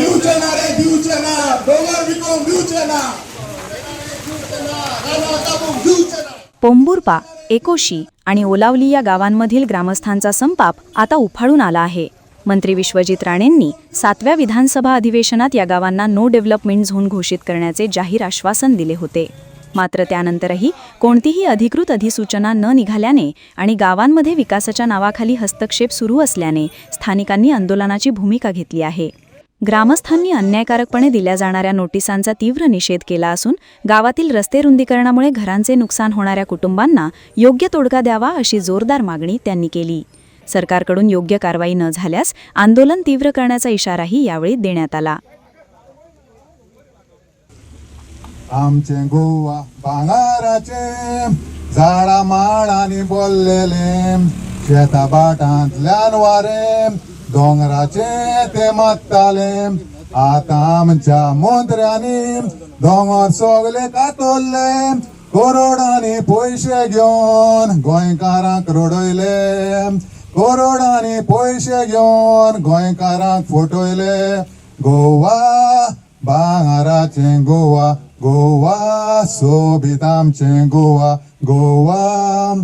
दिवचे ना रे दिवचे ना डोंगर विकून दिवचे ना पोंबुर्पा एकोशी आणि ओलावली या गावांमधील ग्रामस्थांचा संपाप आता उफाळून आला आहे. मंत्री विश्वजित राणेंनी सातव्या विधानसभा अधिवेशनात या गावांना नो डेव्हलपमेंट झोन घोषित करण्याचे जाहीर आश्वासन दिले होते. मात्र त्यानंतरही कोणतीही अधिकृत अधिसूचना न निघाल्याने आणि गावांमध्ये विकासाच्या नावाखाली हस्तक्षेप सुरू असल्याने स्थानिकांनी आंदोलनाची भूमिका घेतली आहे. ग्रामस्थांनी अन्यायकारकपणे दिल्या जाणाऱ्या नोटिसांचा तीव्र निषेध केला असून गावातील रस्ते रुंदीकरणामुळे घरांचे नुकसान होणाऱ्या कुटुंबांना योग्य तोडगा द्यावा अशी जोरदार मागणी त्यांनी केली. सरकारकडून योग्य कारवाई न झाल्यास आंदोलन तीव्र करण्याचा इशाराही यावेळी देण्यात आला. आमचे गोवा भांगाराचे झाडा माळांनी बोललेले शेता बाटांतल्यान वारे दोंगराचे ते मात्ताले आता आमच्या मंत्र्यांनी दोंगर सोगले कातोरले करोडांनी पयशे घेवन गोंयकारांक रडयले करोडांनी पयशे घेवन गोंयकारांक फटयले गोवा भांगाराचे गोवा गोवा सोबीत आमचे गोवा गोवा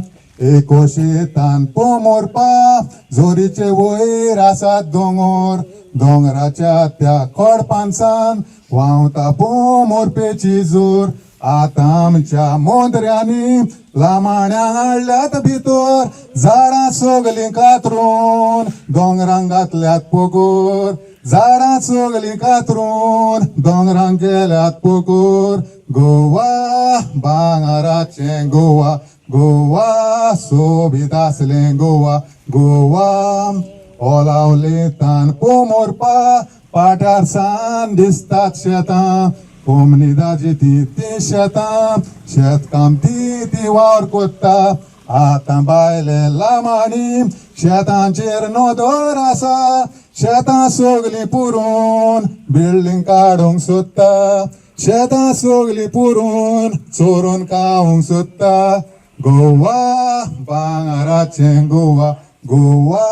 एकोशेतान पोमोरपा झोरीचे वयर आसात दोंगर दोंगराच्या त्या कडपानसान व्हांवता पोमोरपेची जोर. आतां आमच्या मोंद्र्यांनी लामाण्या हाडल्यात भितर झाडां सोगलीं कातरून दोंगरांक घातल्यात पोगोर. झाडां सोगलीं कातरून दोंगरांक गेल्यात पोगोर. गोवा भांगाराचें गोवा गोवा सोबीत आसलें गोवा गोवा. ओलावले तान पोमोरपा पाठार सान दिसतात शेतां. कोमनी दाजी ती ती शेतां. शेतकाम ती ती वावर कोत्ता. आतां बायले लामाणी शेतांचेर नोदोर आसा. शेतां सगलीं पुरून बिल्डींग काडूंक सोदता. शेतां सगलीं पुरून चोरून खावंक सोदता. Goa भांगाराचें Goa Goa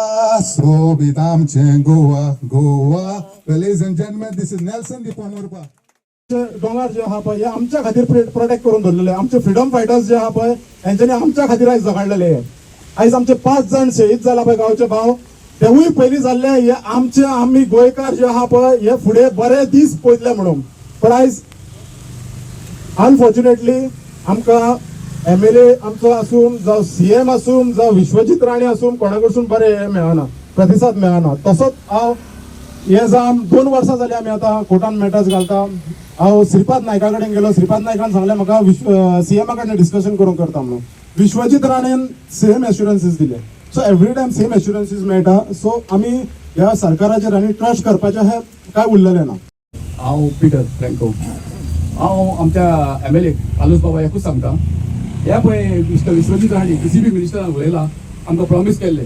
sobidam chengoa, Goa Goa Ladies and gentlemen, this is Nelson Dipamurpa. डोंगर जे हा पळय आमच्या खातीर प्रोटेक्ट करून दवरलेले आमचे फ्रीडम फायटर्स जे हा पळय हेंच्यांनी आमच्या खातीर आयज झगडलेले आयज आमचे पाच जण शहीद जाला पळय गांवचे भाव. तेवूय पयलीं जाल्ले हे आमचे आमी गोंयकार जे आहा पळय हे फुडें बरे दीस पळयतले म्हणून. पण आयज अनफॉर्च्युनेटली आमकां एम एल ए आमचो आसूं जावं सी एम आसूं जावं विश्वजीत राणे असून कोणा कडसून बरें हे मेळना प्रतिसाद मेळना तसोच हांव हे जाम दोन वर्सां जालीं आमी आतां कोर्टान मॅटर्स घालता. हांव श्रीपाद नायका कडेन गेलो. श्रीपाद नायकान सांगलें म्हाका सी एमा कडेन डिस्कशन करूंक करता म्हणून. विश्वजीत राणेन सेम एश्युरन्सीस दिले. So every time same assurances मेळटा सो आमी ह्या सरकाराचेर आनी ट्रस्ट करपाचें हें काय उरलेलें ना. हांव पिटर फ्रँको हांव आमच्या एम एल ए कालूस बाबा एकूच सांगता. हे पळय mister Vishwajit Rane C B मिनिस्टरान उलयला आमकां प्रॉमिस केल्लें.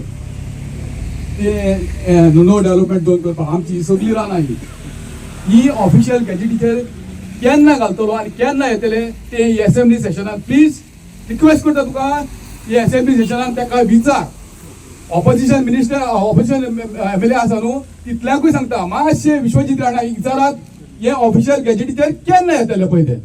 ते नो डेव्हलपमेंट झोन करपाक आमची सगळी रानां ही ही ऑफिशियल गॅजेटीचेर केन्ना घालतलो आनी केन्ना येतले ते एसेंब्ली सेशनान प्लीज रिक्वेस्ट करता तुका हे एसेंब्ली सेशनान ताका विचार. Opposition minister opposition M L A आसा न्हू तितल्याकूय सांगता मातशे विश्वजीत राणा विचारात हे ऑफिशियल गॅजेटीचेर केन्ना येतले पळय ते